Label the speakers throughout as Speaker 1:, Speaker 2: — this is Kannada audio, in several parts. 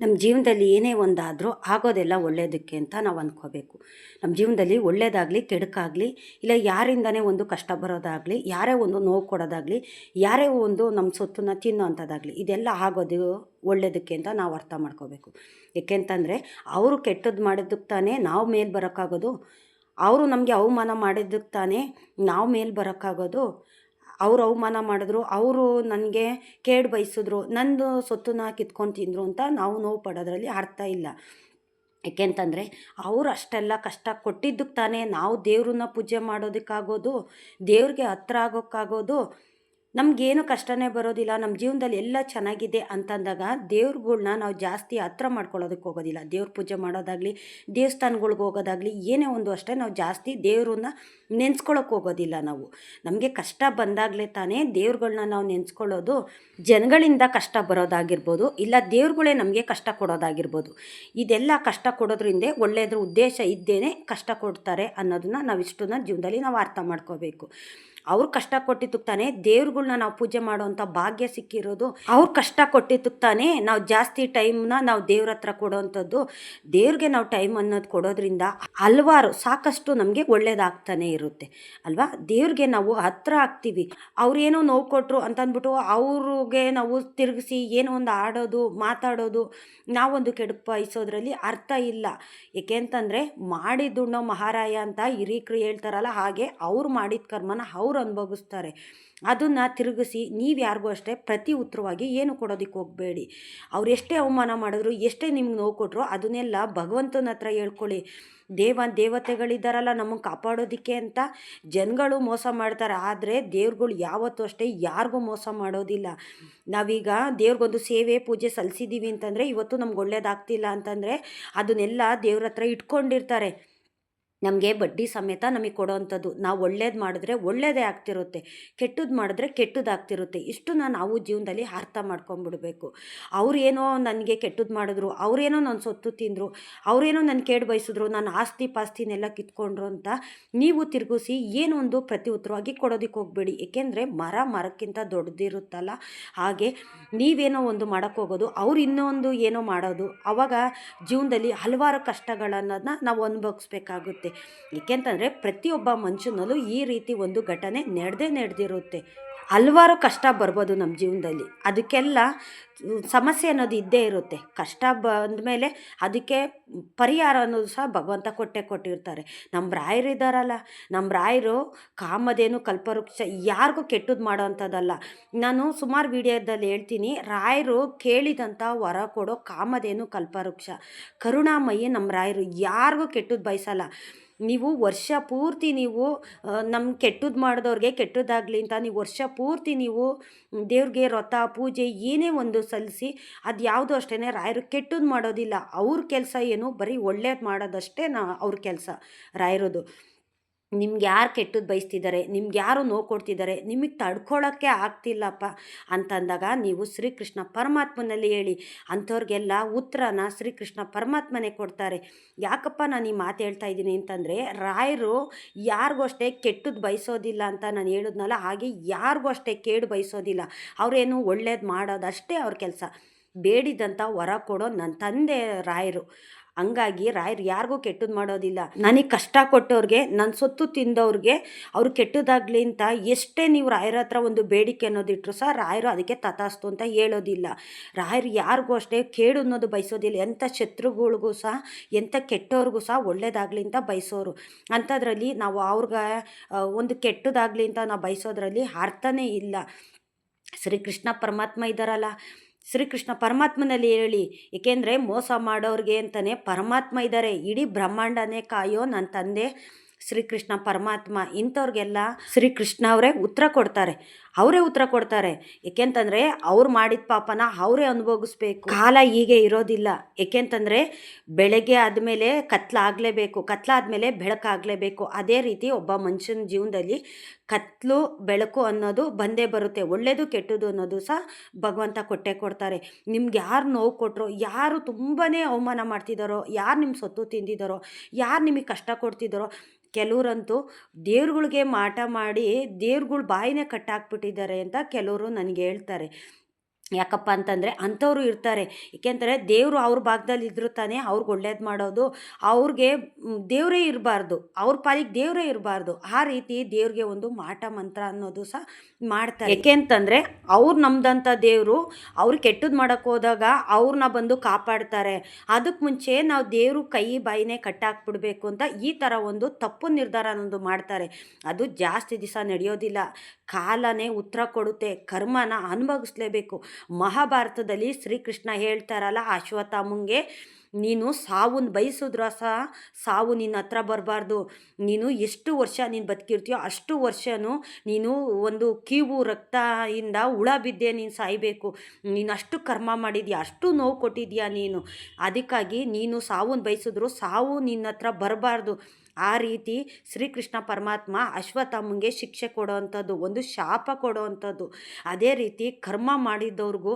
Speaker 1: ನಮ್ಮ ಜೀವನದಲ್ಲಿ ಏನೇ ಒಂದಾದರೂ ಆಗೋದೆಲ್ಲ ಒಳ್ಳೆಯದಕ್ಕೆ ಅಂತ ನಾವು ಅಂದ್ಕೋಬೇಕು ನಮ್ಮ ಜೀವನದಲ್ಲಿ ಒಳ್ಳೇದಾಗಲಿ, ಕೆಡಕಾಗಲಿ, ಇಲ್ಲ ಯಾರಿಂದನೇ ಒಂದು ಕಷ್ಟ ಬರೋದಾಗಲಿ, ಯಾರೇ ಒಂದು ನೋವು ಕೊಡೋದಾಗಲಿ, ಯಾರೇ ಒಂದು ನಮ್ಮ ಸೊತ್ತನ್ನು ತಿನ್ನೋ ಅಂಥದ್ದಾಗಲಿ, ಇದೆಲ್ಲ ಆಗೋದು ಒಳ್ಳೆಯದಕ್ಕೆ ಅಂತ ನಾವು ಅರ್ಥ ಮಾಡ್ಕೋಬೇಕು. ಏಕೆಂತಂದರೆ ಅವರು ಕೆಟ್ಟದ್ದು ಮಾಡಿದ್ದಕ್ಕೆ ತಾನೇ ನಾವು ಮೇಲೆ ಬರೋಕ್ಕಾಗೋದು ಅವರು ನಮಗೆ ಅವಮಾನ ಮಾಡಿದ್ದಕ್ಕೆ ತಾನೇ ನಾವು ಮೇಲೆ ಬರೋಕ್ಕಾಗೋದು ಅವ್ರು ಅವಮಾನ ಮಾಡಿದ್ರು, ಅವರು ನನಗೆ ಕೇಡು ಬಯಸಿದ್ರು, ನಂದು ಸೊತ್ತನ್ನ ಕಿತ್ಕೊಂಡು ತಿಂದರು ಅಂತ ನಾವು ನೋವು ಪಡೋದ್ರಲ್ಲಿ ಅರ್ಥ ಇಲ್ಲ. ಏಕೆಂತಂದರೆ ಅವ್ರು ಅಷ್ಟೆಲ್ಲ ಕಷ್ಟ ಕೊಟ್ಟಿದ್ದಕ್ಕೆ ತಾನೇ ನಾವು ದೇವ್ರನ್ನ ಪೂಜೆ ಮಾಡೋದಕ್ಕಾಗೋದು, ದೇವ್ರಿಗೆ ಹತ್ರ ಆಗೋಕ್ಕಾಗೋದು ನಮಗೇನು ಕಷ್ಟನೇ ಬರೋದಿಲ್ಲ ನಮ್ಮ ಜೀವನದಲ್ಲಿ ಎಲ್ಲ ಚೆನ್ನಾಗಿದೆ ಅಂತಂದಾಗ ದೇವ್ರುಗಳ್ನ ನಾವು ಜಾಸ್ತಿ ಹತ್ರ ಮಾಡ್ಕೊಳ್ಳೋದಕ್ಕೆ ಹೋಗೋದಿಲ್ಲ. ದೇವ್ರ ಪೂಜೆ ಮಾಡೋದಾಗಲಿ, ದೇವಸ್ಥಾನಗಳ್ಗೆ ಹೋಗೋದಾಗಲಿ, ಏನೇ ಒಂದು ಅಷ್ಟೇ ನಾವು ಜಾಸ್ತಿ ದೇವ್ರನ್ನ ನೆನೆಸ್ಕೊಳ್ಳೋಕೆ ಹೋಗೋದಿಲ್ಲ ನಾವು. ನಮಗೆ ಕಷ್ಟ ಬಂದಾಗಲೇ ತಾನೇ ದೇವ್ರುಗಳ್ನ ನಾವು ನೆನೆಸ್ಕೊಳ್ಳೋದು, ಜನಗಳಿಂದ ಕಷ್ಟ ಬರೋದಾಗಿರ್ಬೋದು, ಇಲ್ಲ ದೇವ್ರುಗಳೇ ನಮಗೆ ಕಷ್ಟ ಕೊಡೋದಾಗಿರ್ಬೋದು. ಇದೆಲ್ಲ ಕಷ್ಟ ಕೊಡೋದ್ರಿಂದ ಒಳ್ಳೆಯದ್ರ ಉದ್ದೇಶ ಇದ್ದೇನೆ, ಕಷ್ಟ ಕೊಡ್ತಾರೆ ಅನ್ನೋದನ್ನ ನಾವು ಇಷ್ಟನ್ನ ಜೀವನದಲ್ಲಿ ನಾವು ಅರ್ಥ ಮಾಡ್ಕೋಬೇಕು. ಅವ್ರು ಕಷ್ಟ ಕೊಟ್ಟಿದ್ದಕ್ಕೆ ತಾನೇ ದೇವ್ರುಗಳ್ನ ನಾವು ಪೂಜೆ ಮಾಡುವಂಥ ಭಾಗ್ಯ ಸಿಕ್ಕಿರೋದು. ಅವ್ರು ಕಷ್ಟ ಕೊಟ್ಟಿದ್ದಕ್ಕೆ ತಾನೇ ನಾವು ಜಾಸ್ತಿ ಟೈಮ್ನ ನಾವು ದೇವ್ರ ಹತ್ರ ಕೊಡೋವಂಥದ್ದು ದೇವ್ರಿಗೆ ನಾವು ಟೈಮ್ ಅನ್ನೋದು ಕೊಡೋದ್ರಿಂದ ಹಲವಾರು, ಸಾಕಷ್ಟು ನಮಗೆ ಒಳ್ಳೇದಾಗ್ತಾನೆ ಇರುತ್ತೆ. ಅಲ್ವಾ? ದೇವ್ರಿಗೆ ನಾವು ಹತ್ರ ಆಗ್ತೀವಿ. ಅವ್ರೇನೋ ನೋವು ಕೊಟ್ಟರು ಅಂತಂದ್ಬಿಟ್ಟು ಅವ್ರಿಗೆ ನಾವು ತಿರುಗಿಸಿ ಏನೋ ಒಂದು ಆಡೋದು, ಮಾತಾಡೋದು, ನಾವೊಂದು ಕೆಡುಕು ಬಯಸೋದ್ರಲ್ಲಿ ಅರ್ಥ ಇಲ್ಲ. ಏಕೆಂತಂದರೆ ಮಾಡಿದ್ದುಣ್ಣೋ ಮಹಾರಾಯ ಅಂತ ಹಿರೀಕರು ಹೇಳ್ತಾರಲ್ಲ, ಹಾಗೆ ಅವ್ರು ಮಾಡಿದ ಕರ್ಮನ ಅವ್ರು ಅನುಭವಿಸ್ತಾರೆ. ಅದನ್ನು ತಿರುಗಿಸಿ ನೀವು ಯಾರಿಗೂ ಅಷ್ಟೇ ಪ್ರತಿ ಉತ್ತರವಾಗಿ ಏನು ಕೊಡೋದಕ್ಕೆ ಹೋಗಬೇಡಿ. ಅವ್ರು ಎಷ್ಟೇ ಅವಮಾನ ಮಾಡಿದ್ರು, ಎಷ್ಟೇ ನಿಮ್ಗೆ ನೋವು ಕೊಟ್ಟರು ಅದನ್ನೆಲ್ಲ ಭಗವಂತನ ಹತ್ರ ಹೇಳ್ಕೊಳ್ಳಿ. ದೇವ ದೇವತೆಗಳಿದ್ದಾರಲ್ಲ ನಮಗೆ ಕಾಪಾಡೋದಕ್ಕೆ ಅಂತ. ಜನಗಳು ಮೋಸ ಮಾಡ್ತಾರೆ, ಆದರೆ ದೇವ್ರುಗಳು ಯಾವತ್ತೂ ಅಷ್ಟೇ ಯಾರಿಗೂ ಮೋಸ ಮಾಡೋದಿಲ್ಲ. ನಾವೀಗ ದೇವ್ರಿಗೊಂದು ಸೇವೆ, ಪೂಜೆ ಸಲ್ಲಿಸಿದ್ದೀವಿ ಅಂತಂದರೆ ಇವತ್ತು ನಮ್ಗೆ ಒಳ್ಳೇದಾಗ್ತಿಲ್ಲ ಅಂತಂದರೆ ಅದನ್ನೆಲ್ಲ ದೇವ್ರ ಹತ್ರ ಇಟ್ಕೊಂಡಿರ್ತಾರೆ. ನಮಗೆ ಬಡ್ಡಿ ಸಮೇತ ನಮಗೆ ಕೊಡೋವಂಥದ್ದು ನಾವು ಒಳ್ಳೇದು ಮಾಡಿದ್ರೆ ಒಳ್ಳೇದೇ ಆಗ್ತಿರುತ್ತೆ. ಕೆಟ್ಟದ್ದು ಮಾಡಿದ್ರೆ ಕೆಟ್ಟದ್ದಾಗ್ತಿರುತ್ತೆ ಇಷ್ಟನ್ನ ನಾವು ಜೀವನದಲ್ಲಿ ಅರ್ಥ ಮಾಡ್ಕೊಂಬಿಡ್ಬೇಕು. ಅವ್ರೇನೋ ನನಗೆ ಕೆಟ್ಟದ್ದು ಮಾಡಿದ್ರು ಅವರೇನೋ ನನ್ನ ಸೊತ್ತು ತಿಂದರು ಅವರೇನೋ ನನ್ನ ಕೇಡು ಬಯಸಿದ್ರು ನನ್ನ ಆಸ್ತಿ ಪಾಸ್ತಿನೆಲ್ಲ ಕಿತ್ಕೊಂಡ್ರು ಅಂತ ನೀವು ತಿರುಗಿಸಿ ಏನೋ ಒಂದು ಪ್ರತಿ ಉತ್ತರವಾಗಿ ಕೊಡೋದಕ್ಕೆ ಹೋಗಬೇಡಿ. ಏಕೆಂದರೆ ಮರ ಮರಕ್ಕಿಂತ ದೊಡ್ಡದಿರುತ್ತಲ್ಲ? ಹಾಗೆ ನೀವೇನೋ ಒಂದು ಮಾಡೋಕ್ಕೆ ಹೋಗೋದು, ಅವ್ರು ಇನ್ನೊಂದು ಏನೋ ಮಾಡೋದು ಆವಾಗ ಜೀವನದಲ್ಲಿ ಹಲವಾರು ಕಷ್ಟಗಳನ್ನೋದನ್ನ ನಾವು ಅನುಭವಿಸ್ಬೇಕಾಗುತ್ತೆ. ಏಕೆಂತಂದರೆ ಪ್ರತಿಯೊಬ್ಬ ಮನುಷ್ಯನಲ್ಲೂ ಈ ರೀತಿ ಒಂದು ಘಟನೆ ನಡೆದೇ ನಡೆದಿರುತ್ತೆ. ಹಲವಾರು ಕಷ್ಟ ಬರ್ಬೋದು ನಮ್ಮ ಜೀವನದಲ್ಲಿ. ಅದಕ್ಕೆಲ್ಲ ಸಮಸ್ಯೆ ಅನ್ನೋದು ಇದ್ದೇ ಇರುತ್ತೆ. ಕಷ್ಟ ಬಂದ ಮೇಲೆ ಅದಕ್ಕೆ ಪರಿಹಾರ ಅನ್ನೋದು ಸಹ ಭಗವಂತ ಕೊಟ್ಟೆ ಕೊಟ್ಟಿರ್ತಾರೆ. ನಮ್ಮ ರಾಯರು ಇದ್ದಾರಲ್ಲ, ನಮ್ಮ ರಾಯರು ಕಾಮಧೇನು, ಕಲ್ಪವೃಕ್ಷ ಯಾರಿಗೂ ಕೆಟ್ಟದ್ದು ಮಾಡೋ ಅಂಥದ್ದಲ್ಲ ನಾನು ಸುಮಾರು ವಿಡಿಯೋದಲ್ಲಿ ಹೇಳ್ತೀನಿ, ರಾಯರು ಕೇಳಿದಂಥ ವರ ಕೊಡೋ ಕಾಮಧೇನು, ಕಲ್ಪವೃಕ್ಷ, ಕರುಣಾಮಯಿ ನಮ್ಮ ರಾಯರು ಯಾರಿಗೂ ಕೆಟ್ಟದ್ದು ಬಯಸಲ್ಲ. ನೀವು ವರ್ಷ ಪೂರ್ತಿ ನೀವು ನಮ್ಮ ಕೆಟ್ಟದ್ದು ಮಾಡಿದವ್ರಿಗೆ ಕೆಟ್ಟದ್ದಾಗಲಿ ಅಂತ ನೀವು ವರ್ಷ ಪೂರ್ತಿ ನೀವು ದೇವ್ರಿಗೆ ವ್ರತ ಪೂಜೆ ಏನೇ ಒಂದು ಸಲ್ಲಿಸಿ, ಅದು ಯಾವುದು ಅಷ್ಟೇ ರಾಯರು ಕೆಟ್ಟದ್ದು ಮಾಡೋದಿಲ್ಲ. ಅವ್ರ ಕೆಲಸ ಏನು, ಬರೀ ಒಳ್ಳೇದು ಮಾಡೋದಷ್ಟೇ ನಾ ಅವ್ರ ಕೆಲಸ ರಾಯರದು. ನಿಮ್ಗೆ ಯಾರು ಕೆಟ್ಟದ್ದು ಬಯಸ್ತಿದ್ದಾರೆ ನಿಮ್ಗೆ ಯಾರು ನೋವು ಕೊಡ್ತಿದ್ದಾರೆ ನಿಮಗೆ ತಡ್ಕೊಳ್ಳೋಕ್ಕೆ ಆಗ್ತಿಲ್ಲಪ್ಪ ಅಂತಂದಾಗ ನೀವು ಶ್ರೀಕೃಷ್ಣ ಪರಮಾತ್ಮನಲ್ಲಿ ಹೇಳಿ, ಅಂಥವ್ರಿಗೆಲ್ಲ ಉತ್ತರನ ಶ್ರೀಕೃಷ್ಣ ಪರಮಾತ್ಮನೇ ಕೊಡ್ತಾರೆ. ಯಾಕಪ್ಪ ನಾನು ಈ ಮಾತು ಹೇಳ್ತಾ ಇದ್ದೀನಿ ಅಂತಂದರೆ, ರಾಯರು ಯಾರಿಗೂ ಅಷ್ಟೇ ಕೆಟ್ಟದ್ದು ಬಯಸೋದಿಲ್ಲ ಅಂತ ನಾನು ಹೇಳಿದ್ನಲ್ಲ, ಹಾಗೆ ಯಾರಿಗೂ ಅಷ್ಟೇ ಕೇಡು ಬಯಸೋದಿಲ್ಲ, ಅವರೇನು ಒಳ್ಳೇದು ಮಾಡೋದಷ್ಟೇ ಅವ್ರ ಕೆಲಸ. ಬೇಡಿದಂಥ ವರ ಕೊಡೋ ನನ್ನ ತಂದೆ ರಾಯರು. ಹಂಗಾಗಿ ರಾಯರು ಯಾರಿಗೂ ಕೆಟ್ಟದ್ದು ಮಾಡೋದಿಲ್ಲ. ನನಗೆ ಕಷ್ಟ ಕೊಟ್ಟವ್ರಿಗೆ ನನ್ನ ಸೊತ್ತು ತಿಂದವ್ರಿಗೆ ಅವ್ರು ಕೆಟ್ಟದಾಗಲಿ ಅಂತ ಎಷ್ಟೇ ನೀವು ರಾಯರ ಹತ್ರ ಒಂದು ಬೇಡಿಕೆ ಅನ್ನೋದಿಟ್ರು ಸಹ ರಾಯರು ಅದಕ್ಕೆ ತಥಾಸ್ತು ಅಂತ ಹೇಳೋದಿಲ್ಲ. ರಾಯರು ಯಾರಿಗೂ ಅಷ್ಟೇ ಕೇಳು ಅನ್ನೋದು ಬಯಸೋದಿಲ್ಲ. ಎಂಥ ಶತ್ರುಗಳಿಗೂ ಸಹ, ಎಂಥ ಕೆಟ್ಟವ್ರಿಗೂ ಸಹ ಒಳ್ಳೇದಾಗಲಿ ಅಂತ ಬಯಸೋರು. ಅಂಥದ್ರಲ್ಲಿ ನಾವು ಅವ್ರಿಗೆ ಒಂದು ಕೆಟ್ಟದಾಗಲಿ ಅಂತ ನಾವು ಬಯಸೋದ್ರಲ್ಲಿ ಅರ್ಥನೇ ಇಲ್ಲ. ಶ್ರೀಕೃಷ್ಣ ಪರಮಾತ್ಮ ಇದ್ದಾರಲ್ಲ. ಶ್ರೀಕೃಷ್ಣ ಪರಮಾತ್ಮನಲ್ಲಿ ಹೇಳಿ ಏಕೆಂದರೆ ಮೋಸ ಮಾಡೋರಿಗೆ ಅಂತಲೇ ಪರಮಾತ್ಮ ಇದ್ದಾರೆ ಇಡೀ ಬ್ರಹ್ಮಾಂಡನೇ ಕಾಯೋ ನನ್ನ ತಂದೆ. ಶ್ರೀಕೃಷ್ಣ, ಪರಮಾತ್ಮ ಇಂಥವ್ರಿಗೆಲ್ಲ ಶ್ರೀಕೃಷ್ಣ ಅವರೇ ಉತ್ತರ ಕೊಡ್ತಾರೆ. ಅವರೇ ಉತ್ತರ ಕೊಡ್ತಾರೆ. ಏಕೆಂತಂದರೆ ಅವ್ರು ಮಾಡಿದ ಪಾಪನ ಅವರೇ ಅನುಭವಿಸ್ಬೇಕು ಕಾಲ ಹೀಗೆ ಇರೋದಿಲ್ಲ. ಏಕೆಂತಂದರೆ ಬೆಳಗ್ಗೆ ಆದಮೇಲೆ ಕತ್ಲಾಗಲೇಬೇಕು. ಕತ್ಲಾದಮೇಲೆ ಬೆಳಕಾಗಲೇಬೇಕು. ಅದೇ ರೀತಿ ಒಬ್ಬ ಮನುಷ್ಯನ ಜೀವನದಲ್ಲಿ ಕತ್ಲು, ಬೆಳಕು ಅನ್ನೋದು ಬಂದೇ ಬರುತ್ತೆ. ಒಳ್ಳೆಯದು ಕೆಟ್ಟದು ಅನ್ನೋದು ಸಹ ಭಗವಂತ ಕೊಟ್ಟೆ ಕೊಡ್ತಾರೆ. ನಿಮ್ಗೆ ಯಾರು ನೋವು ಕೊಟ್ಟರೋ ಯಾರು ತುಂಬಾ ಅವಮಾನ ಮಾಡ್ತಿದ್ದಾರೋ ಯಾರು ನಿಮ್ಮ ಸೊತ್ತು ತಿಂದಿದ್ದಾರೋ ಯಾರು ನಿಮಗೆ ಕಷ್ಟ ಕೊಡ್ತಿದ್ದಾರೋ ಕೆಲವರಂತೂ ದೇವ್ರುಗಳಿಗೆ ಮಾಟ ಮಾಡಿ ದೇವ್ರುಗಳು ಬಾಯಿನೇ ಕಟ್ಟಾಕ್ಬಿಟ್ಟಿದ್ದಾರೆ ಅಂತ ಕೆಲವರು ನನಗೆ ಹೇಳ್ತಾರೆ. ಯಾಕಪ್ಪ ಅಂತಂದರೆ ಅಂಥವ್ರು ಇರ್ತಾರೆ. ಏಕೆಂದರೆ ದೇವರು ಅವ್ರ ಭಾಗದಲ್ಲಿ ಇದ್ರು ತಾನೇ ಅವ್ರಿಗೆ ಒಳ್ಳೇದು ಮಾಡೋದು. ಅವ್ರಿಗೆ ದೇವರೇ ಇರಬಾರ್ದು. ಅವ್ರ ಪಾಲಿಗೆ ದೇವರೇ ಇರಬಾರ್ದು. ಆ ರೀತಿ ದೇವ್ರಿಗೆ ಒಂದು ಮಾಟ ಮಂತ್ರ ಅನ್ನೋದು ಸಹ ಮಾಡ್ತಾರೆ. ಏಕೆ ಅಂತಂದರೆ ಅವ್ರು ನಮ್ದಂಥ ದೇವರು ಅವ್ರು ಕೆಟ್ಟದ್ದು ಮಾಡೋಕ್ಕೆ ಹೋದಾಗ ಅವ್ರನ್ನ ಬಂದು ಕಾಪಾಡ್ತಾರೆ. ಅದಕ್ಕೆ ಮುಂಚೆ ನಾವು ದೇವರು ಕೈ ಬಾಯಿನೇ ಕಟ್ಟಾಕ್ಬಿಡ್ಬೇಕು ಅಂತ ಈ ಥರ ಒಂದು ತಪ್ಪು ನಿರ್ಧಾರ ಅನ್ನೋದು ಮಾಡ್ತಾರೆ. ಅದು ಜಾಸ್ತಿ ದಿವಸ ನಡೆಯೋದಿಲ್ಲ. ಕಾಲನೇ ಉತ್ತರ ಕೊಡುತ್ತೆ, ಕರ್ಮನ ಅನುಭವಿಸ್ಲೇಬೇಕು. ಮಹಾಭಾರತದಲ್ಲಿ ಶ್ರೀಕೃಷ್ಣ ಹೇಳ್ತಾರಲ್ಲ ಅಶ್ವತ್ಥಾಮಂಗೆ ನೀನು ಸಾವುನ್ ಬಯಸಿದ್ರ ಸಹ ಸಾವು ನಿನ್ನ ಹತ್ರ ಬರಬಾರ್ದು. ನೀನು ಎಷ್ಟು ವರ್ಷ ನೀನು ಬದುಕಿರ್ತೀಯೋ ಅಷ್ಟು ವರ್ಷನೂ ನೀನು ಒಂದು ಕೀವು ರಕ್ತದಿಂದ ಹುಳ ಬಿದ್ದೆ ನೀನು ಸಾಯಬೇಕು. ನೀನು ಅಷ್ಟು ಕರ್ಮ ಮಾಡಿದ್ಯಾ, ಅಷ್ಟು ನೋವು ಕೊಟ್ಟಿದ್ಯಾ ನೀನು? ಅದಕ್ಕಾಗಿ ನೀನು ಸಾವುನ್ ಬಯಸಿದ್ರು ಸಾವು ನಿನ್ನ ಹತ್ರ ಬರಬಾರ್ದು. ಆ ರೀತಿ ಶ್ರೀಕೃಷ್ಣ ಪರಮಾತ್ಮ ಅಶ್ವತ್ಥಾಮಂಗೆ ಶಿಕ್ಷೆ ಕೊಡೋವಂಥದ್ದು, ಒಂದು ಶಾಪ ಕೊಡೋವಂಥದ್ದು. ಅದೇ ರೀತಿ ಕರ್ಮ ಮಾಡಿದ್ದವ್ರಿಗೂ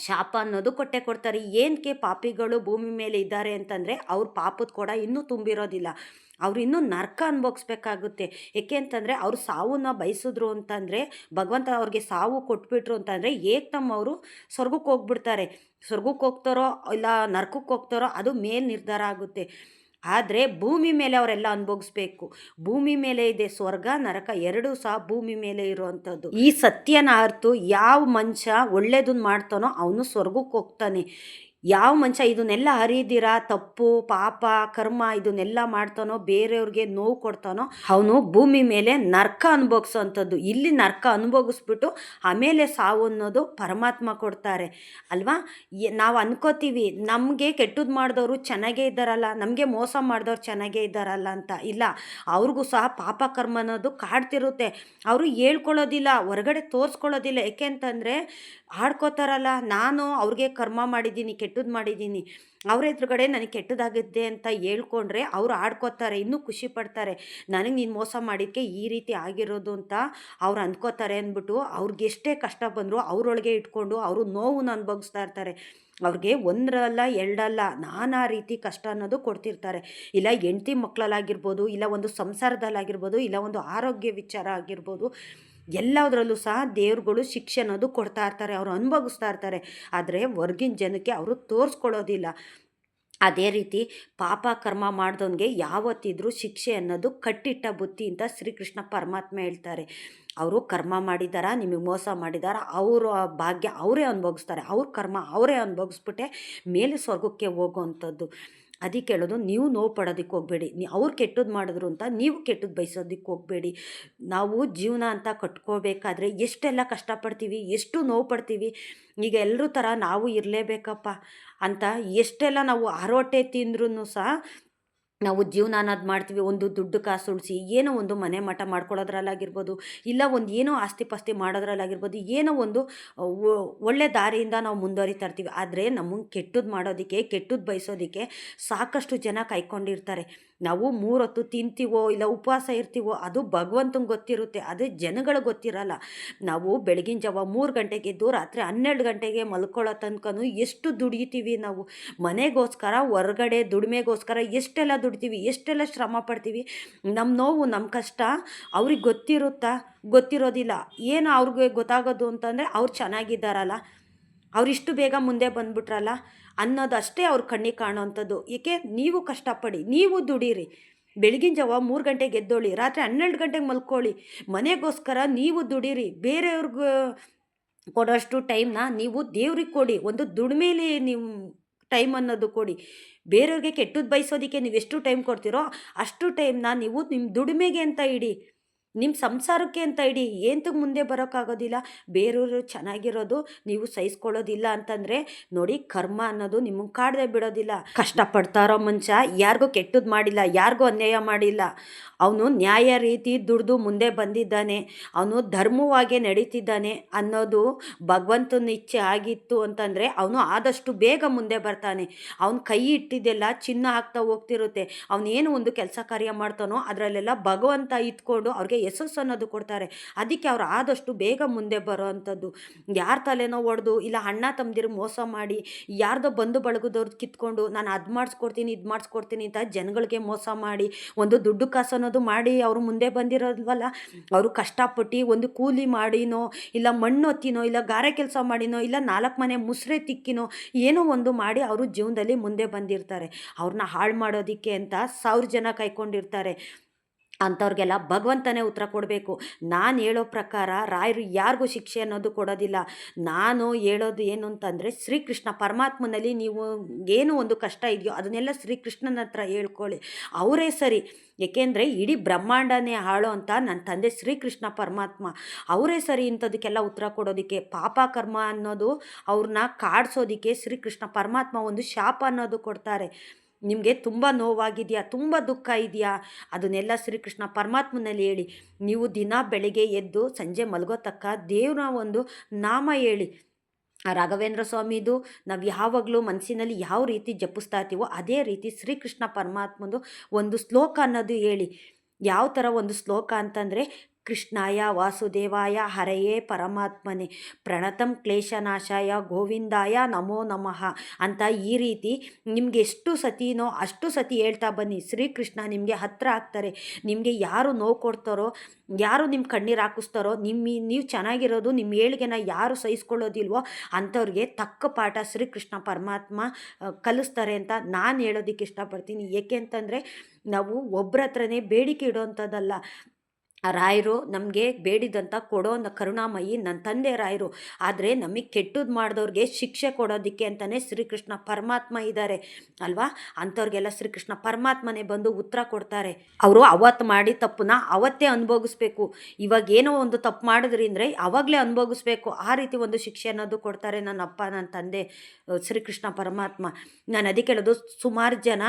Speaker 1: ಶಾಪ ಅನ್ನೋದು ಕೊಟ್ಟೆ ಕೊಡ್ತಾರೆ. ಏನಕ್ಕೆ ಪಾಪಿಗಳು ಭೂಮಿ ಮೇಲೆ ಇದ್ದಾರೆ ಅಂತಂದರೆ ಅವ್ರ ಪಾಪದ ಕೂಡ ಇನ್ನೂ ತುಂಬಿರೋದಿಲ್ಲ. ಅವ್ರು ಇನ್ನೂ ನರ್ಕ ಅನ್ಭೋಗಿಸ್ಬೇಕಾಗುತ್ತೆ. ಏಕೆ ಅಂತಂದರೆ ಅವ್ರು ಸಾವನ್ನ ಬಯಸಿದ್ರು ಅಂತಂದರೆ, ಭಗವಂತ ಅವ್ರಿಗೆ ಸಾವು ಕೊಟ್ಬಿಟ್ರು ಅಂತಂದರೆ ಏಕ್ದಮ್ ಅವರು ಸ್ವರ್ಗಕ್ಕೆ ಹೋಗ್ಬಿಡ್ತಾರೆ. ಸ್ವರ್ಗಕ್ಕೆ ಹೋಗ್ತಾರೋ ಇಲ್ಲ ನರ್ಕಕ್ಕೆ ಹೋಗ್ತಾರೋ ಅದು ಮೇಲ್ ನಿರ್ಧಾರ ಆಗುತ್ತೆ. ಆದರೆ ಭೂಮಿ ಮೇಲೆ ಅವರೆಲ್ಲ ಅನುಭವಿಸ್ಬೇಕು ಭೂಮಿ ಮೇಲೆ ಇದೆ ಸ್ವರ್ಗ, ನರಕ, ಎರಡೂ ಸಹ ಭೂಮಿ ಮೇಲೆ ಇರುವಂಥದ್ದು. ಈ ಸತ್ಯನ ಅರ್ತು ಯಾವ ಮನುಷ್ಯ ಒಳ್ಳೇದನ್ನ ಮಾಡ್ತಾನೋ ಅವನು ಸ್ವರ್ಗಕ್ಕೆ ಹೋಗ್ತಾನೆ. ಯಾವ ಮನುಷ್ಯ ಇದನ್ನೆಲ್ಲ ಅರಿದಿರ? ತಪ್ಪು, ಪಾಪ, ಕರ್ಮ ಇದನ್ನೆಲ್ಲ ಮಾಡ್ತಾನೋ, ಬೇರೆಯವ್ರಿಗೆ ನೋವು ಕೊಡ್ತಾನೋ, ಅವನು ಭೂಮಿ ಮೇಲೆ ನರ್ಕ ಅನುಭವಿಸೋವಂಥದ್ದು ಇಲ್ಲಿ ನರ್ಕ ಅನುಭವಿಸ್ಬಿಟ್ಟು ಆಮೇಲೆ ಸಾವು ಅನ್ನೋದು ಪರಮಾತ್ಮ ಕೊಡ್ತಾರೆ. ಅಲ್ವಾ? ನಾವು ಅನ್ಕೋತೀವಿ, ನಮಗೆ ಕೆಟ್ಟದ್ದು ಮಾಡಿದವರು ಚೆನ್ನಾಗೇ ಇದ್ದಾರಲ್ಲ, ನಮಗೆ ಮೋಸ ಮಾಡಿದವ್ರು ಚೆನ್ನಾಗೇ ಇದ್ದಾರಲ್ಲ ಅಂತ. ಇಲ್ಲ, ಅವ್ರಿಗೂ ಸಹ ಪಾಪ ಕರ್ಮ ಅನ್ನೋದು ಕಾಡ್ತಿರುತ್ತೆ. ಅವರು ಹೇಳ್ಕೊಳ್ಳೋದಿಲ್ಲ, ಹೊರಗಡೆ ತೋರಿಸ್ಕೊಳ್ಳೋದಿಲ್ಲ. ಯಾಕೆ ಅಂತಂದರೆ ಆಡ್ಕೋತಾರಲ್ಲ, ನಾನು ಅವ್ರಿಗೆ ಕರ್ಮ ಮಾಡಿದ್ದೀನಿ ಕೆಟ್ಟದ್ದು ಮಾಡಿದ್ದೀನಿ, ಅವ್ರ ಎದುರುಗಡೆ ನನಗೆ ಕೆಟ್ಟದಾಗುತ್ತೆ ಅಂತ ಹೇಳ್ಕೊಂಡ್ರೆ ಅವ್ರು ಆಡ್ಕೋತಾರೆ, ಇನ್ನೂ ಖುಷಿ ಪಡ್ತಾರೆ. ನನಗೆ ನೀನು ಮೋಸ ಮಾಡಿದ್ದಕ್ಕೆ ಈ ರೀತಿ ಆಗಿರೋದು ಅಂತ ಅವ್ರು ಅಂದ್ಕೋತಾರೆ ಅಂದ್ಬಿಟ್ಟು ಅವ್ರಿಗೆ ಎಷ್ಟೇ ಕಷ್ಟ ಬಂದರೂ ಅವರೊಳಗೆ ಇಟ್ಕೊಂಡು ಅವರು ನೋವನ್ನು ಅನುಭವಿಸ್ತಾ ಇರ್ತಾರೆ. ಅವ್ರಿಗೆ ಒಂದರಲ್ಲ ಎರಡಲ್ಲ, ನಾನಾ ರೀತಿ ಕಷ್ಟ ಅನ್ನೋದು ಕೊಡ್ತಿರ್ತಾರೆ. ಇಲ್ಲ ಹೆಂಡ್ತಿ ಮಕ್ಕಳಲ್ಲಾಗಿರ್ಬೋದು ಇಲ್ಲ ಒಂದು ಸಂಸಾರದಲ್ಲಾಗಿರ್ಬೋದು, ಇಲ್ಲ ಒಂದು ಆರೋಗ್ಯ ವಿಚಾರ ಆಗಿರ್ಬೋದು ಎಲ್ಲದರಲ್ಲೂ ಸಹ ದೇವ್ರುಗಳು ಶಿಕ್ಷೆ ಅನ್ನೋದು ಕೊಡ್ತಾ ಇರ್ತಾರೆ, ಅವರು ಅನುಭವಿಸ್ತಾ ಇರ್ತಾರೆ. ಆದರೆ ಹೊರ್ಗಿನ ಜನಕ್ಕೆ ಅವರು ತೋರಿಸ್ಕೊಳ್ಳೋದಿಲ್ಲ ಅದೇ ರೀತಿ ಪಾಪ ಕರ್ಮ ಮಾಡಿದವನಿಗೆ ಯಾವತ್ತಿದ್ರೂ ಶಿಕ್ಷೆ ಅನ್ನೋದು ಕಟ್ಟಿಟ್ಟ ಬುತ್ತಿ ಅಂತ ಶ್ರೀಕೃಷ್ಣ ಪರಮಾತ್ಮ ಹೇಳ್ತಾರೆ. ಅವರು ಕರ್ಮ ಮಾಡಿದಾರ, ನಿಮಗೆ ಮೋಸ ಮಾಡಿದಾರ, ಅವರು ಭಾಗ್ಯ ಅವರೇ ಅನುಭವಿಸ್ತಾರೆ. ಅವ್ರ ಕರ್ಮ ಅವರೇ ಅನುಭವಿಸ್ಬಿಟ್ಟೆ, ಮೇಲೆ ಸ್ವರ್ಗಕ್ಕೆ ಹೋಗುವಂಥದ್ದು. ಅದಕ್ಕೆ ಹೇಳೋದು ನೀವು ನೋವು ಪಡೋದಕ್ಕೆ ಹೋಗಬೇಡಿ. ನೀ ಅವ್ರು ಕೆಟ್ಟದ್ದು ಮಾಡಿದ್ರು ಅಂತ ನೀವು ಕೆಟ್ಟದ್ದು ಬಯಸೋದಕ್ಕೆ ಹೋಗಬೇಡಿ. ನಾವು ಜೀವನ ಅಂತ ಕಟ್ಕೋಬೇಕಾದ್ರೆ ಎಷ್ಟೆಲ್ಲ ಕಷ್ಟಪಡ್ತೀವಿ, ಎಷ್ಟು ನೋವು ಪಡ್ತೀವಿ, ಈಗ ಎಲ್ಲರೂ ಥರ ನಾವು ಇರಲೇಬೇಕಪ್ಪ ಅಂತ ಎಷ್ಟೆಲ್ಲ ನಾವು ಆರೋಟೆ ತಿಂದ್ರೂ ಸಹ ನಾವು ಜೀವನ ಅನ್ನೋದು ಮಾಡ್ತೀವಿ, ಒಂದು ದುಡ್ಡು ಕಾಸು ಉಳಿಸಿ, ಏನೋ ಒಂದು ಮನೆ ಮಠ ಮಾಡ್ಕೊಳ್ಳೋದ್ರಲ್ಲಾಗಿರ್ಬೋದು, ಇಲ್ಲ ಒಂದು ಏನೋ ಆಸ್ತಿ ಪಾಸ್ತಿ ಮಾಡೋದ್ರಲ್ಲಾಗಿರ್ಬೋದು, ಏನೋ ಒಂದು ಒಳ್ಳೆ ದಾರಿಯಿಂದ ನಾವು ಮುಂದುವರಿತಾ ಇರ್ತೀವಿ ಆದರೆ ನಮಗೆ ಕೆಟ್ಟದ್ದು ಮಾಡೋದಕ್ಕೆ ಕೆಟ್ಟದ್ದು ಬಯಸೋದಕ್ಕೆ ಸಾಕಷ್ಟು ಜನ ಕಾಯ್ಕೊಂಡಿರ್ತಾರೆ ನಾವು ಮೂರೊತ್ತು ತಿಂತೀವೋ ಇಲ್ಲ ಉಪವಾಸ ಇರ್ತೀವೋ ಅದು ಭಗವಂತಂಗೆ ಗೊತ್ತಿರುತ್ತೆ, ಅದೇ ಜನಗಳು ಗೊತ್ತಿರಲ್ಲ. ನಾವು ಬೆಳಗಿನ ಜಾವ ಮೂರು ಗಂಟೆಗೆ ಎದ್ದು ರಾತ್ರಿ ಹನ್ನೆರಡು ಗಂಟೆಗೆ ಮಲ್ಕೊಳ್ಳೋ ತನಕನೂ ಎಷ್ಟು ದುಡಿತೀವಿ ನಾವು. ಮನೆಗೋಸ್ಕರ, ಹೊರಗಡೆ ದುಡಿಮೆಗೋಸ್ಕರ ಎಷ್ಟೆಲ್ಲ ದುಡಿತೀವಿ, ಎಷ್ಟೆಲ್ಲ ಶ್ರಮ ಪಡ್ತೀವಿ ನಮ್ಮ ನೋವು ನಮ್ಮ ಕಷ್ಟ ಅವ್ರಿಗೆ ಗೊತ್ತಿರುತ್ತಾ? ಗೊತ್ತಿರೋದಿಲ್ಲ. ಏನು ಅವ್ರಿಗೆ ಗೊತ್ತಾಗೋದು ಅಂತಂದರೆ ಅವ್ರು ಚೆನ್ನಾಗಿದ್ದಾರಲ್ಲ. ಅವರಿಷ್ಟು ಬೇಗ ಮುಂದೆ ಬಂದ್ಬಿಟ್ರಲ್ಲ. ಅನ್ನೋದಷ್ಟೇ ಅವ್ರ ಕಣ್ಣಿಗೆ ಕಾಣೋವಂಥದ್ದು. ಏಕೆ? ನೀವು ಕಷ್ಟಪಡಿ, ನೀವು ದುಡೀರಿ. ಬೆಳಗಿನ ಜಾವ ಮೂರು ಗಂಟೆಗೆ ಎದ್ದೋಳಿ, ರಾತ್ರಿ ಹನ್ನೆರಡು ಗಂಟೆಗೆ ಮಲ್ಕೊಳ್ಳಿ ಮನೆಗೋಸ್ಕರ ನೀವು ದುಡೀರಿ. ಬೇರೆಯವ್ರಿಗೆ ಕೊಡೋಷ್ಟು ಟೈಮ್ನ ನೀವು ದೇವ್ರಿಗೆ ಕೊಡಿ. ಒಂದು ದುಡಿಮೇಲಿ ನೀವು ಟೈಮ್ ಅನ್ನೋದು ಕೊಡಿ. ಬೇರೆಯವ್ರಿಗೆ ಕೆಟ್ಟದ್ದು ಬಯಸೋದಕ್ಕೆ ನೀವು ಎಷ್ಟು ಟೈಮ್ ಕೊಡ್ತೀರೋ ಅಷ್ಟು ಟೈಮ್ನ ನೀವು ನಿಮ್ಮ ದುಡಿಮೆಗೆ ಅಂತ ಇಡಿ. ನಿಮ್ಮ ಸಂಸಾರಕ್ಕೆ ಅಂತ ಇಡಿ ಏಂತಕ್ಕೆ ಮುಂದೆ ಬರೋಕ್ಕಾಗೋದಿಲ್ಲ ಬೇರೆಯವರು ಚೆನ್ನಾಗಿರೋದು, ನೀವು ಸಹಿಸ್ಕೊಳ್ಳೋದಿಲ್ಲ ಅಂತಂದರೆ, ನೋಡಿ ಕರ್ಮ ಅನ್ನೋದು ನಿಮಗೆ ಕಾಡದೆ ಬಿಡೋದಿಲ್ಲ. ಕಷ್ಟಪಡ್ತಾರೋ ಮನುಷ್ಯ, ಯಾರಿಗೂ ಕೆಟ್ಟದ್ದು ಮಾಡಿಲ್ಲ, ಯಾರಿಗೂ ಅನ್ಯಾಯ ಮಾಡಿಲ್ಲ. ಅವನು ನ್ಯಾಯ ರೀತಿ ದುಡ್ದು ಮುಂದೆ ಬಂದಿದ್ದಾನೆ, ಅವನು ಧರ್ಮವಾಗಿ ನಡೀತಿದ್ದಾನೆ ಅನ್ನೋದು ಭಗವಂತನ ಇಚ್ಛೆ ಆಗಿತ್ತು ಅಂತಂದರೆ, ಅವನು ಆದಷ್ಟು ಬೇಗ ಮುಂದೆ ಬರ್ತಾನೆ. ಅವನ ಕೈ ಇಟ್ಟಿದ್ದೆಲ್ಲ ಚಿನ್ನ ಆಗ್ತಾ ಹೋಗ್ತಿರುತ್ತೆ. ಅವನೇನು ಒಂದು ಕೆಲಸ ಕಾರ್ಯ ಮಾಡ್ತಾನೋ, ಅದರಲ್ಲೆಲ್ಲ ಭಗವಂತ ಇತ್ಕೊಂಡು ಅವ್ರಿಗೆ ಯಶಸ್ಸು ಅನ್ನೋದು ಕೊಡ್ತಾರೆ. ಅದಕ್ಕೆ ಅವ್ರು ಆದಷ್ಟು ಬೇಗ ಮುಂದೆ ಬರೋ ಅಂಥದ್ದು ಯಾರ ತಲೆನೋ ಒಡೆದು ಇಲ್ಲ ಅಣ್ಣ ತಮ್ಮದಿರು ಮೋಸ ಮಾಡಿ, ಯಾರ್ದೋ ಬಂಧು ಬಳಗದವ್ರದ್ದು ಕಿತ್ಕೊಂಡು, ನಾನು ಅದು ಮಾಡಿಸ್ಕೊಡ್ತೀನಿ, ಇದು ಮಾಡಿಸ್ಕೊಡ್ತೀನಿ ಅಂತ ಜನಗಳಿಗೆ ಮೋಸ ಮಾಡಿ, ಒಂದು ದುಡ್ಡು ಕಾಸು ಅನ್ನೋದು ಮಾಡಿ ಅವರು ಮುಂದೆ ಬಂದಿರೋಲ್ವಲ್ಲ ಅವರು ಕಷ್ಟಪಟ್ಟು ಒಂದು ಕೂಲಿ ಮಾಡಿನೋ, ಇಲ್ಲ ಮಣ್ಣು ಹೊತ್ತಿನೋ ಇಲ್ಲ ಗಾರೆ ಕೆಲಸ ಮಾಡಿನೋ, ಇಲ್ಲ ನಾಲ್ಕು ಮನೆ ಮುಸ್ರೆ ತಿಕ್ಕಿನೋ, ಏನೋ ಒಂದು ಮಾಡಿ ಅವರು ಜೀವನದಲ್ಲಿ ಮುಂದೆ ಬಂದಿರ್ತಾರೆ. ಅವ್ರನ್ನ ಹಾಳು ಮಾಡೋದಕ್ಕೆ ಅಂತ ಸಾವಿರ ಜನ ಕೈಕೊಂಡಿರ್ತಾರೆ. ಅಂಥವ್ರಿಗೆಲ್ಲ ಭಗವಂತನೇ ಉತ್ತರ ಕೊಡಬೇಕು. ನಾನು ಹೇಳೋ ಪ್ರಕಾರ ರಾಯರು ಯಾರಿಗೂ ಶಿಕ್ಷೆ ಅನ್ನೋದು ಕೊಡೋದಿಲ್ಲ. ನಾನು ಹೇಳೋದು ಏನು ಅಂತಂದರೆ ಶ್ರೀಕೃಷ್ಣ ಪರಮಾತ್ಮನಲ್ಲಿ ನೀವು ಏನು ಒಂದು ಕಷ್ಟ ಇದೆಯೋ ಅದನ್ನೆಲ್ಲ ಶ್ರೀಕೃಷ್ಣನ ಹತ್ರ ಹೇಳ್ಕೊಳ್ಳಿ. ಅವರೇ ಸರಿ. ಏಕೆಂದರೆ ಇಡೀ ಬ್ರಹ್ಮಾಂಡನೇ ಹಾಳು ಅಂತ ನನ್ನ ತಂದೆ ಶ್ರೀಕೃಷ್ಣ ಪರಮಾತ್ಮ. ಅವರೇ ಸರಿ ಇಂಥದಕ್ಕೆಲ್ಲ ಉತ್ತರ ಕೊಡೋದಕ್ಕೆ. ಪಾಪ ಕರ್ಮ ಅನ್ನೋದು ಅವ್ರನ್ನ ಕಾಡಿಸೋದಕ್ಕೆ ಶ್ರೀಕೃಷ್ಣ ಪರಮಾತ್ಮ ಒಂದು ಶಾಪ ಅನ್ನೋದು ಕೊಡ್ತಾರೆ. ನಿಮಗೆ ತುಂಬ ನೋವಾಗಿದೆಯಾ, ತುಂಬ ದುಃಖ ಇದೆಯಾ? ಅದನ್ನೆಲ್ಲ ಶ್ರೀಕೃಷ್ಣ ಪರಮಾತ್ಮನಲ್ಲಿ ಹೇಳಿ. ನೀವು ದಿನ ಬೆಳಿಗ್ಗೆ ಎದ್ದು ಸಂಜೆ ಮಲಗೋ ತಕ್ಕ ದೇವ್ರ ಒಂದು ನಾಮ ಹೇಳಿ. ರಾಘವೇಂದ್ರ ಸ್ವಾಮಿದು, ನಾವು ಯಾವಾಗಲೂ ಮನಸ್ಸಿನಲ್ಲಿ ಯಾವ ರೀತಿ ಜಪಿಸ್ತಾ ಇರ್ತೀವೋ ಅದೇ ರೀತಿ ಶ್ರೀಕೃಷ್ಣ ಪರಮಾತ್ಮದು ಒಂದು ಶ್ಲೋಕ ಅನ್ನೋದು ಹೇಳಿ. ಯಾವ ಥರ ಒಂದು ಶ್ಲೋಕ ಅಂತಂದರೆ ಕೃಷ್ಣಾಯ ವಾಸುದೇವಾಯ ಹರೆಯೇ ಪರಮಾತ್ಮನೇ. ಪ್ರಣತಂ ಕ್ಲೇಶನಾಶಾಯ ಗೋವಿಂದಾಯ ನಮೋ ನಮಃ. ಅಂತ ಈ ರೀತಿ ನಿಮಗೆ ಎಷ್ಟು ಸತಿನೋ ಅಷ್ಟು ಸತಿ ಹೇಳ್ತಾ ಬನ್ನಿ. ಶ್ರೀಕೃಷ್ಣ ನಿಮಗೆ ಹತ್ತಿರ ಆಗ್ತಾರೆ. ನಿಮಗೆ ಯಾರು ನೋವು ಕೊಡ್ತಾರೋ, ಯಾರು ನಿಮ್ಮ ಕಣ್ಣೀರು ಹಾಕಿಸ್ತಾರೋ ನಿಮ್ಮ ನೀವು ಚೆನ್ನಾಗಿರೋದು ನಿಮ್ಮ ಏಳಿಗೆನ ಯಾರು ಸಹಿಸ್ಕೊಳ್ಳೋದಿಲ್ವೋ ಅಂಥವ್ರಿಗೆ ತಕ್ಕ ಪಾಠ ಶ್ರೀಕೃಷ್ಣ ಪರಮಾತ್ಮ ಕಲಿಸ್ತಾರೆ ಅಂತ ನಾನು ಹೇಳೋದಕ್ಕೆ ಇಷ್ಟಪಡ್ತೀನಿ. ಏಕೆ ಅಂತಂದರೆ ನಾವು ಒಬ್ಬರ ಹತ್ರನೇ ಬೇಡಿಕೆ ಇಡೋವಂಥದ್ದಲ್ಲ ರಾಯರು ನಮಗೆ ಬೇಡಿದಂಥ ಕೊಡೋ ಕರುಣಾಮಯಿ ನನ್ನ ತಂದೆ ರಾಯರು. ಆದರೆ ನಮಗೆ ಕೆಟ್ಟದ್ದು ಮಾಡಿದವ್ರಿಗೆ ಶಿಕ್ಷೆ ಕೊಡೋದಕ್ಕೆ ಅಂತಲೇ ಶ್ರೀಕೃಷ್ಣ ಪರಮಾತ್ಮ ಇದ್ದಾರೆ ಅಲ್ವಾ? ಅಂಥವ್ರಿಗೆಲ್ಲ ಶ್ರೀಕೃಷ್ಣ ಪರಮಾತ್ಮನೇ ಬಂದು ಉತ್ತರ ಕೊಡ್ತಾರೆ. ಅವರು ಅವತ್ತು ಮಾಡಿ ತಪ್ಪನ್ನ ಅವತ್ತೇ ಅನುಭೋಗಿಸ್ಬೇಕು. ಇವಾಗ ಏನೋ ಒಂದು ತಪ್ಪು ಮಾಡಿದ್ರಿ ಅಂದರೆ ಅವಾಗಲೇ ಅನುಭವಿಸ್ಬೇಕು ಆ ರೀತಿ ಒಂದು ಶಿಕ್ಷೆ ಅನ್ನೋದು ಕೊಡ್ತಾರೆ ನನ್ನ ಅಪ್ಪ ನನ್ನ ತಂದೆ ಶ್ರೀಕೃಷ್ಣ ಪರಮಾತ್ಮ. ನಾನು ಅದಕ್ಕೆ ಹೇಳೋದು ಸುಮಾರು ಜನ,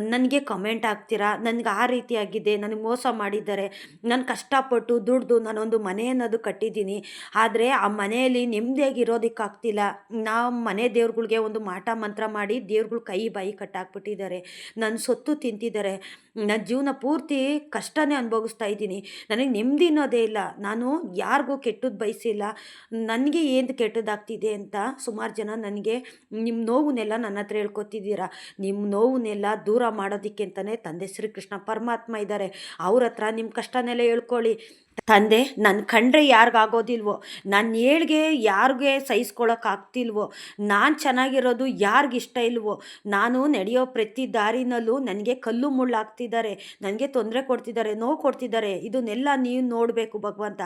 Speaker 1: ನನಗೆ ಕಮೆಂಟ್ ಆಗ್ತೀರಾ ನನಗೆ ಆ ರೀತಿಯಾಗಿದೆ ನನಗೆ ಮೋಸ ಮಾಡಿದ್ದಾರೆ. ನನ್ನ ಕಷ್ಟಪಟ್ಟು ದುಡ್ದು ನಾನೊಂದು ಮನೆ ಅನ್ನೋದು ಕಟ್ಟಿದ್ದೀನಿ. ಆದರೆ ಆ ಮನೆಯಲ್ಲಿ ನೆಮ್ಮದಿಯಾಗಿ ಇರೋದಕ್ಕಾಗ್ತಿಲ್ಲ ನಾವು ಮನೆ ದೇವ್ರುಗಳಿಗೆ ಒಂದು ಮಾಟ ಮಂತ್ರ ಮಾಡಿ ದೇವ್ರುಗಳು ಕೈ ಬಾಯಿ ಕಟ್ಟಾಕ್ಬಿಟ್ಟಿದ್ದಾರೆ. ನನ್ನ ಸೊತ್ತು ತಿಂತಿದ್ದಾರೆ. ನನ್ನ ಜೀವನ ಪೂರ್ತಿ ಕಷ್ಟನೇ ಅನುಭವಿಸ್ತಾ ಇದ್ದೀನಿ. ನನಗೆ ನೆಮ್ಮದಿ ಅನ್ನೋದೇ ಇಲ್ಲ. ನಾನು ಯಾರಿಗೂ ಕೆಟ್ಟದ್ದು ಬಯಸಿಲ್ಲ. ನನಗೆ ಏನು ಕೆಟ್ಟದಾಗ್ತಿದೆ ಅಂತ ಸುಮಾರು ಜನ ನನಗೆ ನಿಮ್ಮ ನೋವನ್ನೆಲ್ಲ ನನ್ನ ಹತ್ರ ಹೇಳ್ಕೊತಿದ್ದೀರ. ನಿಮ್ಮ ನೋವನ್ನೆಲ್ಲ ದೂರ ಮಾಡೋದಕ್ಕೆ ಅಂತಲೇ ತಂದೆ ಶ್ರೀಕೃಷ್ಣ ಪರಮಾತ್ಮ ಇದ್ದಾರೆ. ಅವ್ರ ಹತ್ರ ನಿಮ್ಮ ಕಷ್ಟನೆಲ್ಲ ಹೇಳ್ಕೊಳ್ಳಿ. ತಂದೆ ನನ್ನ ಕಂಡ್ರೆ ಯಾರಿಗಾಗೋದಿಲ್ವೋ? ನನ್ನ ಏಳ್ಗೆ ಯಾರಿಗೆ ಸಹಿಸ್ಕೊಳಕ್ಕಾಗ್ತಿಲ್ವೋ ನಾನು ಚೆನ್ನಾಗಿರೋದು ಯಾರಿಗಿಷ್ಟ ಇಲ್ವೋ? ನಾನು ನಡೆಯೋ ಪ್ರತಿ ದಾರಿನಲ್ಲೂ ನನಗೆ ಕಲ್ಲು ಮುಳ್ಳಾಗ್ತಿದ್ದಾರೆ, ನನಗೆ ತೊಂದರೆ ಕೊಡ್ತಿದ್ದಾರೆ, ನೋವು ಕೊಡ್ತಿದ್ದಾರೆ. ಇದನ್ನೆಲ್ಲ ನೀವು ನೋಡಬೇಕು ಭಗವಂತ.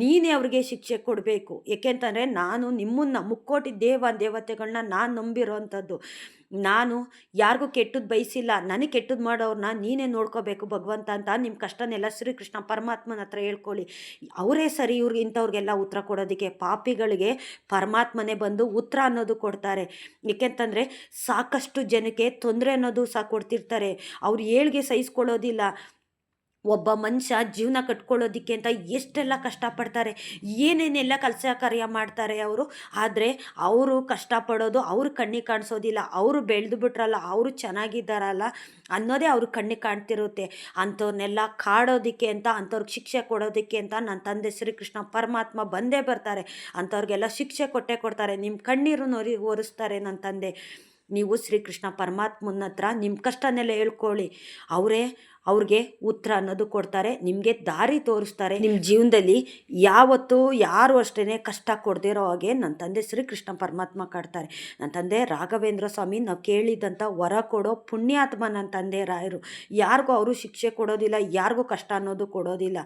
Speaker 1: ನೀನೇ ಅವ್ರಿಗೆ ಶಿಕ್ಷೆ ಕೊಡಬೇಕು. ಏಕೆಂತಂದರೆ ನಾನು ನಿಮ್ಮನ್ನು ಮುಕ್ಕೋಟಿ ದೇವ ದೇವತೆಗಳನ್ನ ನಾನು ನಂಬಿರೋವಂಥದ್ದು ನಾನು ಯಾರಿಗೂ ಕೆಟ್ಟದ್ದು ಬಯಸಿಲ್ಲ, ನನಗೆ ಕೆಟ್ಟದ್ದು ಮಾಡೋರನ್ನ ನೀನೇ ನೋಡ್ಕೋಬೇಕು ಭಗವಂತ ಅಂತ ನಿಮ್ಮ ಕಷ್ಟನೆಲ್ಲ ಶ್ರೀಕೃಷ್ಣ ಪರಮಾತ್ಮನ ಹತ್ರ ಹೇಳ್ಕೊಳ್ಳಿ. ಅವರೇ ಸರಿ, ಇವ್ರಿಗೆ ಇಂಥವ್ರಿಗೆಲ್ಲ ಉತ್ತರ ಕೊಡೋದಕ್ಕೆ ಪಾಪಿಗಳಿಗೆ ಪರಮಾತ್ಮನೇ ಬಂದು ಉತ್ತರ ಅನ್ನೋದು ಕೊಡ್ತಾರೆ. ಏಕೆಂತಂದರೆ ಸಾಕಷ್ಟು ಜನಕ್ಕೆ ತೊಂದರೆ ಅನ್ನೋದು ಸಹ ಕೊಡ್ತಿರ್ತಾರೆ. ಅವ್ರು ಏಳ್ಗೆ ಸಹಿಸ್ಕೊಳ್ಳೋದಿಲ್ಲ. ಒಬ್ಬ ಮನುಷ್ಯ ಜೀವನ ಕಟ್ಕೊಳ್ಳೋದಕ್ಕೆ ಅಂತ ಎಷ್ಟೆಲ್ಲ ಕಷ್ಟಪಡ್ತಾರೆ, ಏನೇನೆಲ್ಲ ಕೆಲಸ ಕಾರ್ಯ ಮಾಡ್ತಾರೆ ಅವರು. ಆದರೆ ಅವರು ಕಷ್ಟಪಡೋದು ಅವ್ರ ಕಣ್ಣಿಗೆ ಕಾಣಿಸೋದಿಲ್ಲ, ಅವರು ಬೆಳೆದು ಬಿಟ್ರಲ್ಲ, ಅವರು ಚೆನ್ನಾಗಿದ್ದಾರಲ್ಲ ಅನ್ನೋದೇ ಅವ್ರ ಕಣ್ಣಿಗೆ ಕಾಣ್ತಿರುತ್ತೆ. ಅಂಥವ್ರನ್ನೆಲ್ಲ ಕಾಡೋದಕ್ಕೆ ಅಂತ, ಅಂಥವ್ರಿಗೆ ಶಿಕ್ಷೆ ಕೊಡೋದಕ್ಕೆ ಅಂತ ನನ್ನ ತಂದೆ ಶ್ರೀಕೃಷ್ಣ ಪರಮಾತ್ಮ ಬಂದೇ ಬರ್ತಾರೆ. ಅಂಥವ್ರಿಗೆಲ್ಲ ಶಿಕ್ಷೆ ಕೊಟ್ಟೇ ಕೊಡ್ತಾರೆ ನಿಮ್ಮ ಕಣ್ಣೀರು ನೋರಿ ಓರಿಸ್ತಾರೆ ನನ್ನ ತಂದೆ. ನೀವು ಶ್ರೀಕೃಷ್ಣ ಪರಮಾತ್ಮನ ಹತ್ರ ನಿಮ್ಮ ಕಷ್ಟನೆಲ್ಲ ಹೇಳ್ಕೊಳ್ಳಿ. ಅವರೇ ಅವ್ರಿಗೆ ಉತ್ತರ ಅನ್ನೋದು ಕೊಡ್ತಾರೆ, ನಿಮಗೆ ದಾರಿ ತೋರಿಸ್ತಾರೆ. ನಿಮ್ಮ ಜೀವನದಲ್ಲಿ ಯಾವತ್ತೂ ಯಾರು ಅಷ್ಟೇ ಕಷ್ಟ ಕೊಡದಿರೋ ಹಾಗೆ ನನ್ನ ತಂದೆ ಶ್ರೀ ಕೃಷ್ಣ ಪರಮಾತ್ಮ ಕಾಡ್ತಾರೆ. ನನ್ನ ತಂದೆ ರಾಘವೇಂದ್ರ ಸ್ವಾಮಿ, ನಾವು ಕೇಳಿದಂಥ ವರ ಕೊಡೋ ಪುಣ್ಯಾತ್ಮ ನನ್ನ ತಂದೆ ರಾಯರು. ಯಾರಿಗೂ ಅವರು ಶಿಕ್ಷೆ ಕೊಡೋದಿಲ್ಲ, ಯಾರಿಗೂ ಕಷ್ಟ ಅನ್ನೋದು ಕೊಡೋದಿಲ್ಲ.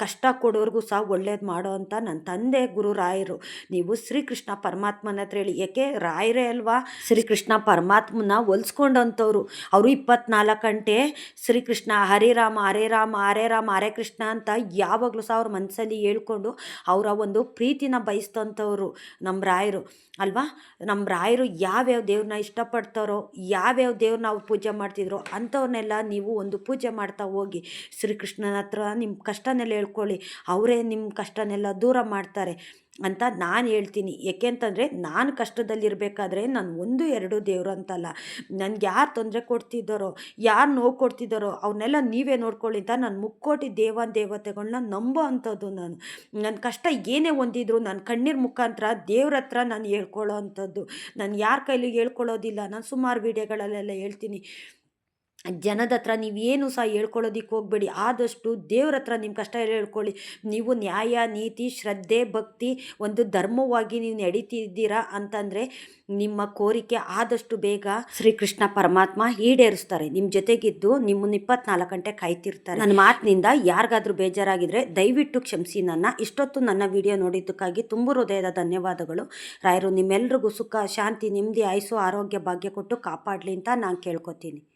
Speaker 1: ಕಷ್ಟ ಕೊಡೋರ್ಗೂ ಸಹ ಒಳ್ಳೇದು ಮಾಡೋ ಅಂತ ನನ್ನ ತಂದೆ ಗುರು ರಾಯರು. ನೀವು ಶ್ರೀಕೃಷ್ಣ ಪರಮಾತ್ಮನ ಹತ್ರ ಹೇಳಿ. ಯಾಕೆ ರಾಯರೇ ಅಲ್ವಾ? ಶ್ರೀಕೃಷ್ಣ ಪರಮಾತ್ಮನ ಹೊಲ್ಸ್ಕೊಂಡಂಥವ್ರು. ಅವರು ಇಪ್ಪತ್ನಾಲ್ಕು ಗಂಟೆ ಶ್ರೀಕೃಷ್ಣ ಹರೇ ರಾಮ ಹರೇ ರಾಮ ಹರೇ ರಾಮ, ಹರೇ ಕೃಷ್ಣ ಅಂತ ಯಾವಾಗಲೂ ಸಹ ಅವ್ರ ಮನಸ್ಸಲ್ಲಿ ಹೇಳ್ಕೊಂಡು ಅವರ ಒಂದು ಪ್ರೀತಿನ ಬಯಸ್ತಂಥವ್ರು ನಮ್ಮ ರಾಯರು. ಅಲ್ವಾ? ನಮ್ಮ ರಾಯರು ಯಾವ್ಯಾವ ದೇವ್ರನ್ನ ಇಷ್ಟಪಡ್ತಾರೋ, ಯಾವ್ಯಾವ ದೇವ್ರನ್ನ ಅವ್ರು ಪೂಜೆ ಮಾಡ್ತಿದ್ರು ಅಂಥವ್ರನ್ನೆಲ್ಲ ನೀವು ಒಂದು ಪೂಜೆ ಮಾಡ್ತಾ ಹೋಗಿ ಶ್ರೀಕೃಷ್ಣನ ಹತ್ರ ನಿಮ್ಮ ಕಷ್ಟನೆಲ್ಲ ಹೇಳ್ಕೊಳ್ಳಿ ಅವರೇ ನಿಮ್ಮ ಕಷ್ಟನೆಲ್ಲ ದೂರ ಮಾಡ್ತಾರೆ ಅಂತ ನಾನು ಹೇಳ್ತೀನಿ. ಏಕೆಂತಂದರೆ ನಾನು ಕಷ್ಟದಲ್ಲಿರಬೇಕಾದ್ರೆ ನಾನು ಒಂದು ಎರಡು ದೇವರು ಅಂತಲ್ಲ. ನನಗೆ ಯಾರು ತೊಂದರೆ ಕೊಡ್ತಿದ್ದಾರೋ, ಯಾರು ನೋವು ಕೊಡ್ತಿದ್ದಾರೋ ಅವನ್ನೆಲ್ಲ ನೀವೇ ನೋಡ್ಕೊಳ್ಳಿ ಅಂತ ನಾನು ಮುಕ್ಕೋಟಿ ದೇವಾನ್ ದೇವತೆಗಳನ್ನ ನಂಬೋ ಅಂಥದ್ದು ನಾನು. ನನ್ನ ಕಷ್ಟ ಏನೇ ಹೊಂದಿದ್ರು ನನ್ನ ಕಣ್ಣೀರ್ ಮುಖಾಂತರ ದೇವ್ರ ಹತ್ರ ನಾನು ಹೇಳ್ಕೊಳ್ಳೋ ಅಂಥದ್ದು. ನಾನು ಯಾರ ಕೈಲಿ ಹೇಳ್ಕೊಳ್ಳೋದಿಲ್ಲ. ನಾನು ಸುಮಾರು ವೀಡಿಯೋಗಳಲ್ಲೆಲ್ಲ ಹೇಳ್ತೀನಿ. ಜನದ ಹತ್ರ ನೀವೇನು ಸಹ ಹೇಳ್ಕೊಳ್ಳೋದಿಕ್ಕೆ ಹೋಗಬೇಡಿ. ಆದಷ್ಟು ದೇವ್ರ ಹತ್ರ ನಿಮ್ಮ ಕಷ್ಟ ಹೇಳ್ಕೊಳ್ಳಿ. ನೀವು ನ್ಯಾಯ, ನೀತಿ, ಶ್ರದ್ಧೆ, ಭಕ್ತಿ ಒಂದು ಧರ್ಮವಾಗಿ ನೀವು ನಡೀತಿದ್ದೀರಾ ಅಂತಂದರೆ ನಿಮ್ಮ ಕೋರಿಕೆ ಆದಷ್ಟು ಬೇಗ ಶ್ರೀಕೃಷ್ಣ ಪರಮಾತ್ಮ ಈಡೇರಿಸ್ತಾರೆ. ನಿಮ್ಮ ಜೊತೆಗಿದ್ದು ನಿಮ್ಮನ್ನ ಇಪ್ಪತ್ನಾಲ್ಕು ಗಂಟೆ ಕಾಯ್ತಿರ್ತಾರೆ. ನನ್ನ ಮಾತಿನಿಂದ ಯಾರಿಗಾದ್ರೂ ಬೇಜಾರಾಗಿದ್ದರೆ ದಯವಿಟ್ಟು ಕ್ಷಮಿಸಿ ನನ್ನ ಇಷ್ಟೊತ್ತು ನನ್ನ ವಿಡಿಯೋ ನೋಡಿದ್ದಕ್ಕಾಗಿ ತುಂಬ ಹೃದಯದ ಧನ್ಯವಾದಗಳು. ರಾಯರು, ನಿಮ್ಮೆಲ್ರಿಗೂ ಸುಖ, ಶಾಂತಿ ನೆಮ್ಮದಿ ಆಯಸ್ಸು, ಆರೋಗ್ಯ, ಭಾಗ್ಯ ಕೊಟ್ಟು ಕಾಪಾಡಲಿ ಅಂತ ನಾನು ಕೇಳ್ಕೊತೀನಿ.